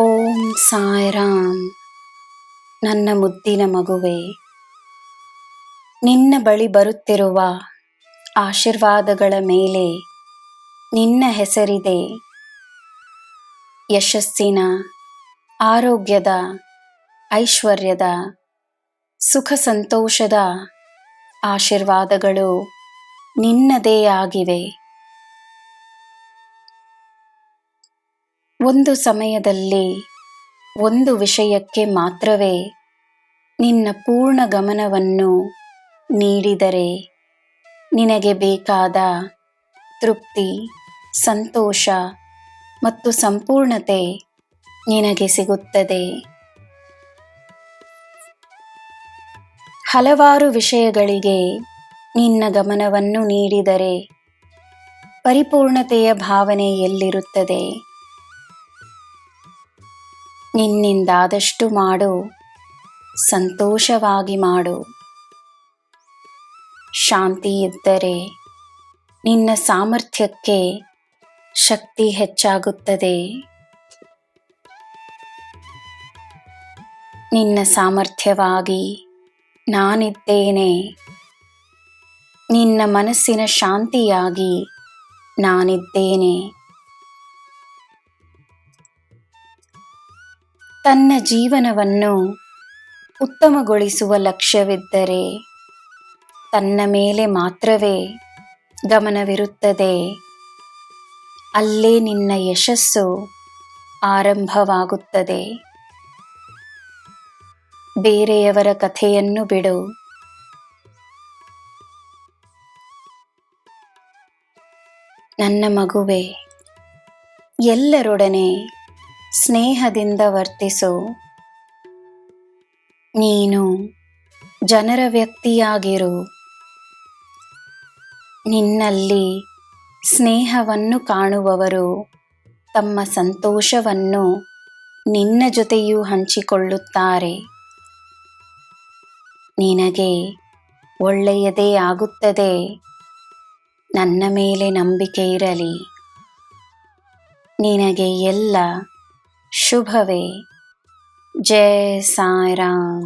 ಓಂ ಸಾಯಿರಾಮ್. ನನ್ನ ಮುದ್ದಿನ ಮಗುವೆ, ನಿನ್ನ ಬಳಿ ಬರುತ್ತಿರುವ ಆಶೀರ್ವಾದಗಳ ಮೇಲೆ ನಿನ್ನ ಹೆಸರಿದೆ. ಯಶಸ್ಸಿನ, ಆರೋಗ್ಯದ, ಐಶ್ವರ್ಯದ, ಸುಖ ಸಂತೋಷದ ಆಶೀರ್ವಾದಗಳು ನಿನ್ನದೇ ಆಗಿವೆ. ಒಂದು ಸಮಯದಲ್ಲಿ ಒಂದು ವಿಷಯಕ್ಕೆ ಮಾತ್ರವೇ ನಿನ್ನ ಪೂರ್ಣ ಗಮನವನ್ನು ನೀಡಿದರೆ ನಿನಗೆ ಬೇಕಾದ ತೃಪ್ತಿ, ಸಂತೋಷ ಮತ್ತು ಸಂಪೂರ್ಣತೆ ನಿನಗೆ ಸಿಗುತ್ತದೆ. ಹಲವಾರು ವಿಷಯಗಳಿಗೆ ನಿನ್ನ ಗಮನವನ್ನು ನೀಡಿದರೆ ಪರಿಪೂರ್ಣತೆಯ ಭಾವನೆ ಎಲ್ಲಿರುತ್ತದೆ? ನಿನ್ನಿಂದಾದಷ್ಟು ಮಾಡು. ಸಂತೋಷವಾಗಿ ಮಾಡು. ಶಾಂತಿ ಇದ್ದರೆ ನಿನ್ನ ಸಾಮರ್ಥ್ಯಕ್ಕೆ ಶಕ್ತಿ ಹೆಚ್ಚಾಗುತ್ತದೆ. ನಿನ್ನ ಸಾಮರ್ಥ್ಯವಾಗಿ ನಾನಿದ್ದೇನೆ. ನಿನ್ನ ಮನಸ್ಸಿನ ಶಾಂತಿಯಾಗಿ ನಾನಿದ್ದೇನೆ. ತನ್ನ ಜೀವನವನ್ನು ಉತ್ತಮಗೊಳಿಸುವ ಲಕ್ಷ್ಯವಿದ್ದರೆ ತನ್ನ ಮೇಲೆ ಮಾತ್ರವೇ ಗಮನವಿರುತ್ತದೆ. ಅಲ್ಲೇ ನಿನ್ನ ಯಶಸ್ಸು ಆರಂಭವಾಗುತ್ತದೆ. ಬೇರೆಯವರ ಕಥೆಯನ್ನು ಬಿಡು. ನನ್ನ ಮಗುವೆ, ಎಲ್ಲರೊಡನೆ ಸ್ನೇಹದಿಂದ ವರ್ತಿಸು. ನೀನು ಜನರ ವ್ಯಕ್ತಿಯಾಗಿರು. ನಿನ್ನಲ್ಲಿ ಸ್ನೇಹವನ್ನು ಕಾಣುವವರು ತಮ್ಮ ಸಂತೋಷವನ್ನು ನಿನ್ನ ಜೊತೆಯೂ ಹಂಚಿಕೊಳ್ಳುತ್ತಾರೆ. ನಿನಗೆ ಒಳ್ಳೆಯದೇ ಆಗುತ್ತದೆ. ನನ್ನ ಮೇಲೆ ನಂಬಿಕೆ ಇರಲಿ. ನಿನಗೆ ಎಲ್ಲ शुभवे। जय साई राम